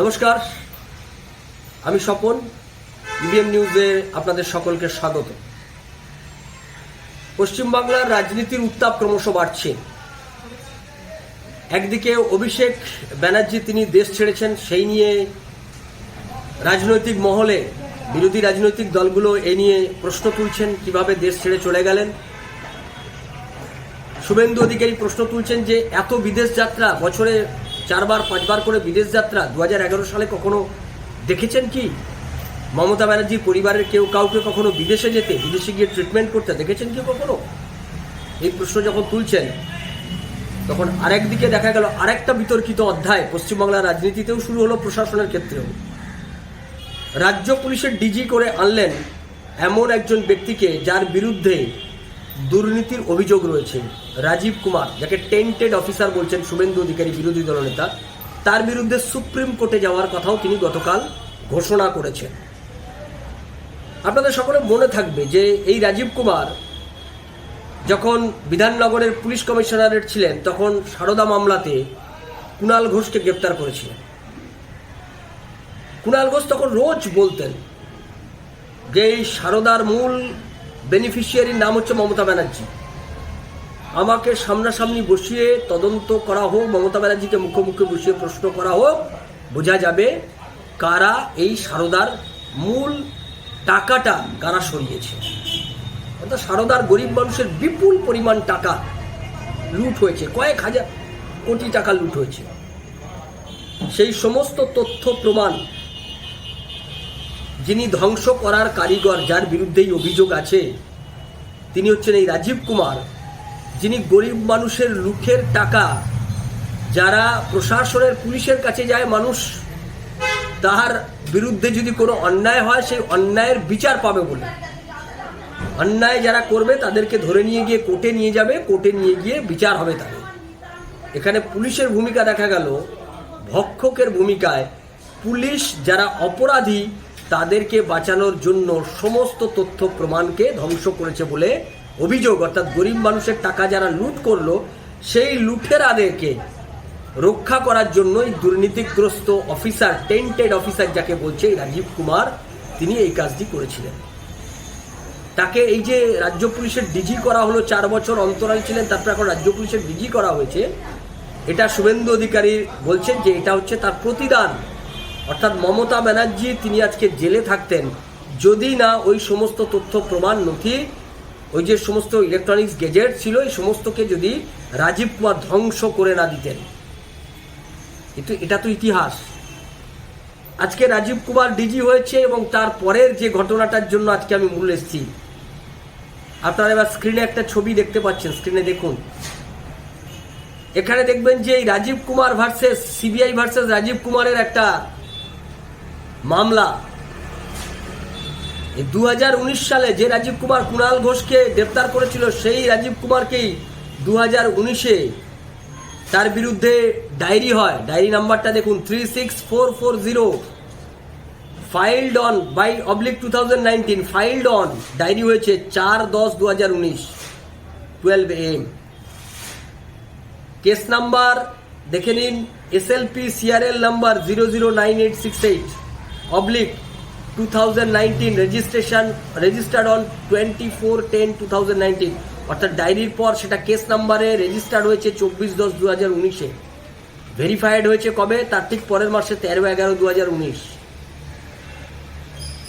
নমস্কার, আমি স্বপন ইবিএম নিউজে আপনাদের সকলকে স্বাগত। পশ্চিমবাংলার রাজনীতির উত্তাপ ক্রমশ বাড়ছে। একদিকে অভিষেক ব্যানার্জি তিনি দেশ ছেড়েছেন, সেই নিয়ে রাজনৈতিক মহলে, বিরোধী রাজনৈতিক দলগুলো এ নিয়ে প্রশ্ন তুলছেন, কীভাবে দেশ ছেড়ে চলে গেলেন। শুভেন্দু অধিকারী প্রশ্ন তুলছেন যে, এত বিদেশ যাত্রা বছরে চারবার, পাঁচবার করে বিদেশ যাত্রা দু হাজার এগারো সালে কখনো দেখেছেন কি? মমতা ব্যানার্জির পরিবারের কেউ কাউকে কখনো বিদেশে যেতে, বিদেশে গিয়ে ট্রিটমেন্ট করতে দেখেছেন কি কখনো? এই প্রশ্ন যখন তুলছেন, তখন আরেক দিকে দেখা গেল আরেকটা বিতর্কিত অধ্যায় পশ্চিমবাংলার রাজনীতিতেও শুরু হলো, প্রশাসনের ক্ষেত্রেও। রাজ্য পুলিশের ডিজি করে আনলেন এমন একজন ব্যক্তিকে যার বিরুদ্ধে দুর্নীতির অভিযোগ রয়েছে। রাজীব কুমার, যাকে টেন্টেড অফিসার বলছেন শুভেন্দু অধিকারী, বিরোধী দলনেতা তার বিরুদ্ধে সুপ্রিম কোর্টে যাওয়ার কথাও তিনি গতকাল ঘোষণা করেছেন। আপনাদের সকলে মনে থাকবে যে এই রাজীব কুমার যখন বিধাননগরের পুলিশ কমিশনারেট ছিলেন, তখন সারদা মামলাতে কুণাল ঘোষকে গ্রেপ্তার করেছিলেন। কুণাল ঘোষ তখন রোজ বলতেন যে এই সারদার মূল বেনিফিশিয়ারির নাম হচ্ছে মমতা ব্যানার্জি। আমাকে সামনাসামনি বসিয়ে তদন্ত করা হোক, মমতা ব্যানার্জিকে মুখোমুখি বসিয়ে প্রশ্ন করা হোক, বোঝা যাবে কারা এই সারদার মূল টাকাটা কারা সরিয়েছে। অর্থাৎ সারদার গরিব মানুষের বিপুল পরিমাণ টাকা লুট হয়েছে, কয়েক হাজার কোটি টাকা লুট হয়েছে। সেই সমস্ত তথ্য প্রমাণ যিনি ধ্বংস করার কারিগর, যার বিরুদ্ধেই অভিযোগ আছে, তিনি হচ্ছেন এই রাজীব কুমার। যিনি গরিব মানুষের লুঠের টাকা, যারা প্রশাসনের পুলিশের কাছে যায় মানুষ, তাহার বিরুদ্ধে যদি কোনো অন্যায় হয়, সেই অন্যায়ের বিচার পাবে বলে। অন্যায় যারা করবে, তাদেরকে ধরে নিয়ে গিয়ে কোর্টে নিয়ে যাবে, কোর্টে নিয়ে গিয়ে বিচার হবে তাদের। এখানে পুলিশের ভূমিকা দেখা গেল, ভক্ষকের ভূমিকায়। পুলিশ যারা অপরাধী, তাদেরকে বাঁচানোর জন্য সমস্ত তথ্য প্রমাণকে ধ্বংস করেছে বলে অভিযোগ, অর্থাৎ গরিব মানুষের টাকা যারা লুট করল, সেই লুঠের আদেরকে রক্ষা করার জন্যই দুর্নীতিগ্রস্ত অফিসার টেন্টেড অফিসার যাকে বলছে রাজীব কুমার, তিনি এই কাজটি করেছিলেন। তাকে এই যে রাজ্য পুলিশের ডিজি করা হলো, চার বছর অন্তরাল ছিলেন, তারপর এখন রাজ্য পুলিশের ডিজি করা হয়েছে, এটা শুভেন্দু অধিকারী বলছেন যে এটা হচ্ছে তার প্রতিদান। অর্থাৎ মমতা ব্যানার্জি, তিনি আজকে জেলে থাকতেন, যদি না ওই সমস্ত তথ্য প্রমাণ নথি ওই যে সমস্ত ইলেকট্রনিক্স গেজেট ছিল, এই সমস্তকে যদি রাজীব কুমার ধ্বংস করে না দিতেন। কিন্তু এটা তো ইতিহাস। আজকে রাজীব কুমার ডিজি হয়েছে এবং তার পরের যে ঘটনাটার জন্য আজকে আমি মূল এসেছি। আপনারা এবার স্ক্রিনে একটা ছবি দেখতে পাচ্ছেন স্ক্রিনে দেখুন। এখানে দেখবেন যে এই Rajiv Kumar versus CBI versus Rajiv কুমারের একটা মামলা। দু হাজার উনিশ সালে যে রাজীব কুমার কুণাল ঘোষকে গ্রেপ্তার করেছিল, সেই রাজীব কুমারকেই দু হাজার উনিশে তার বিরুদ্ধে ডায়েরি হয়। ডায়েরি নাম্বারটা দেখুন three six four four zero filed on by oblique two thousand nineteen filed on diary হয়েছে চার দশ দু হাজার উনিশ টুয়েলভ এম কেস নাম্বার দেখে নিন S L SLP CRL number zero zero nine eight six eight oblique two thousand nineteen registration registered on twenty four ten two অর্থাৎ ডায়েরির পর সেটা কেস নাম্বারে রেজিস্টার্ড হয়েছে চব্বিশ দশ দু হাজার উনিশে। ভেরিফাইড হয়েছে কবে? তার ঠিক পরের মাসে তেরো এগারো দু হাজার উনিশ।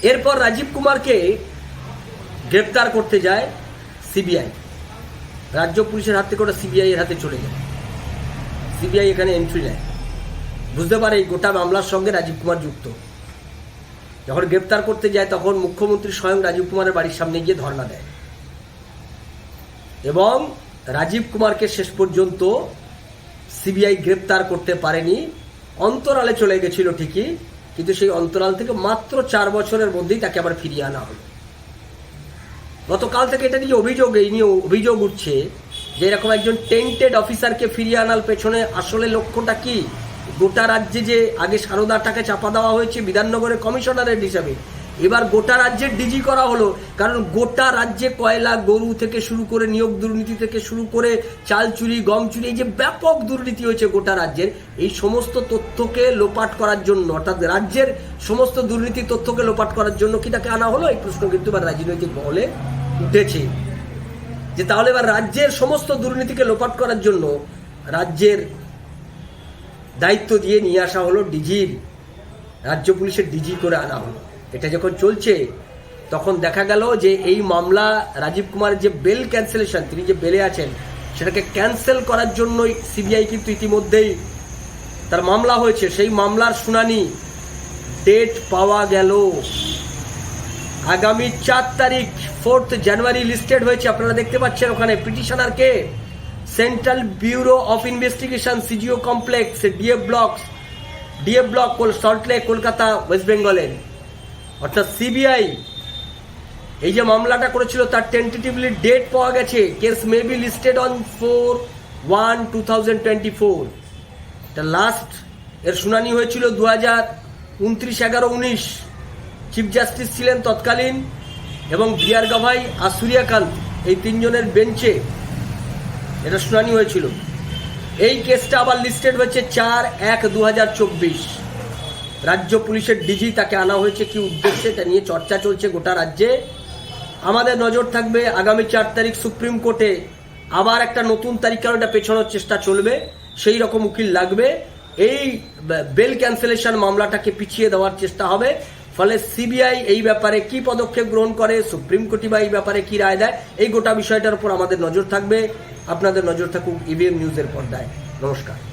এরপর রাজীব কুমারকে গ্রেপ্তার করতে যায় সিবিআই। রাজ্য পুলিশের হাত থেকে ওটা সিবিআই এর হাতে চলে যায়। সিবিআই এখানে এন্ট্রি নেয়। বুঝতে পারে এই গোটা মামলার সঙ্গে রাজীব কুমার যুক্ত। যখন গ্রেপ্তার করতে যায়, তখন মুখ্যমন্ত্রী স্বয়ং রাজীব কুমারের বাড়ির সামনে গিয়ে ধর্ণা দেয়। এবং রাজীব কুমারকে শেষ পর্যন্ত সিবিআই গ্রেপ্তার করতে পারেনি। অন্তরালে চলে গেছিল ঠিকই, কিন্তু সেই অন্তরাল থেকে মাত্র চার বছরের মধ্যেই তাকে আবার ফিরিয়ে আনা হলো। গতকাল থেকে এটা নিয়ে অভিযোগ, এই নিয়ে অভিযোগ উঠছে যে এরকম একজন টেন্টেড অফিসারকে ফিরিয়ে আনার পেছনে আসলে লক্ষ্যটা কি? গোটা রাজ্যে যে আগে সারদাটাকে চাপা দেওয়া হয়েছে বিধাননগরের কমিশনারের হিসাবে, এবার গোটা রাজ্যের ডিজি করা হলো, কারণ গোটা রাজ্যে কয়লা, গরু থেকে শুরু করে নিয়োগ দুর্নীতি থেকে শুরু করে চাল চুরি, গম চুরি, এই যে ব্যাপক দুর্নীতি হয়েছে গোটা রাজ্যের, এই সমস্ত তথ্যকে লোপাট করার জন্য, অর্থাৎ রাজ্যের সমস্ত দুর্নীতি তথ্যকে লোপাট করার জন্য কি তাকে আনা হলো? এই প্রশ্ন কিন্তু এবার রাজনৈতিক মহলে উঠেছে। যে তাহলে এবার রাজ্যের সমস্ত দুর্নীতিকে লোপাট করার জন্য রাজ্যের দায়িত্ব দিয়ে নিয়ে আসা হলো ডিজির রাজ্য পুলিশের ডিজি করে আনা হলো। এটা যখন চলছে, তখন দেখা গেল যে এই মামলা রাজীব কুমারের যে বেল ক্যান্সেলেশন তিনি যে বেলে আছেন, সেটাকে ক্যান্সেল করার জন্যই সিবিআই কিন্তু ইতিমধ্যেই তার মামলা হয়েছে। সেই মামলার শুনানি ডেট পাওয়া গেল আগামী চার তারিখ ফোর্থ জানুয়ারি লিস্টেড হয়েছে। আপনারা দেখতে পাচ্ছেন ওখানে petitioner K? Central bureau of investigation CGO complex DF block DF block Salt Lake Kolkata west বেঙ্গলের অর্থাৎ সিবিআই এই যে মামলাটা করেছিল, তার টেন্টেটিভলি ডেট পাওয়া গেছে। Case may be listed on four one two thousand twenty four last এর শুনানি হয়েছিল দু হাজার উনত্রিশ এগারো উনিশ। চিফ জাস্টিস ছিলেন তৎকালীন এবং বিআর গাভাই আর সূর্যকান্ত, এই তিনজনের বেঞ্চে এটা শুনানি হয়েছিল। এই কেসটা আবার লিস্টেড হয়েছে চার এক দু রাজ্য পুলিশের ডিজি তাকে আনা হয়েছে কি উদ্দেশ্যে, এটা নিয়ে চর্চা চলছে গোটা রাজ্যে। আমাদের নজর থাকবে আগামী চার তারিখ সুপ্রিম কোর্টে আবার একটা নতুন তারিখ কারণ এটা পেছানোর চেষ্টা চলবে, সেই রকম উকিল লাগবে। এই বেল ক্যান্সেলেশন মামলাটাকে পিছিয়ে দেওয়ার চেষ্টা হবে। ফলে সিবিআই এই ব্যাপারে কি পদক্ষেপ গ্রহণ করে, সুপ্রিম কোর্টই বা এই ব্যাপারে কি রায় দেয়, এই গোটা বিষয়টার উপর আমাদের নজর থাকবে। আপনাদের নজর থাকুক ইভিএম নিউজের পর্দায়। নমস্কার।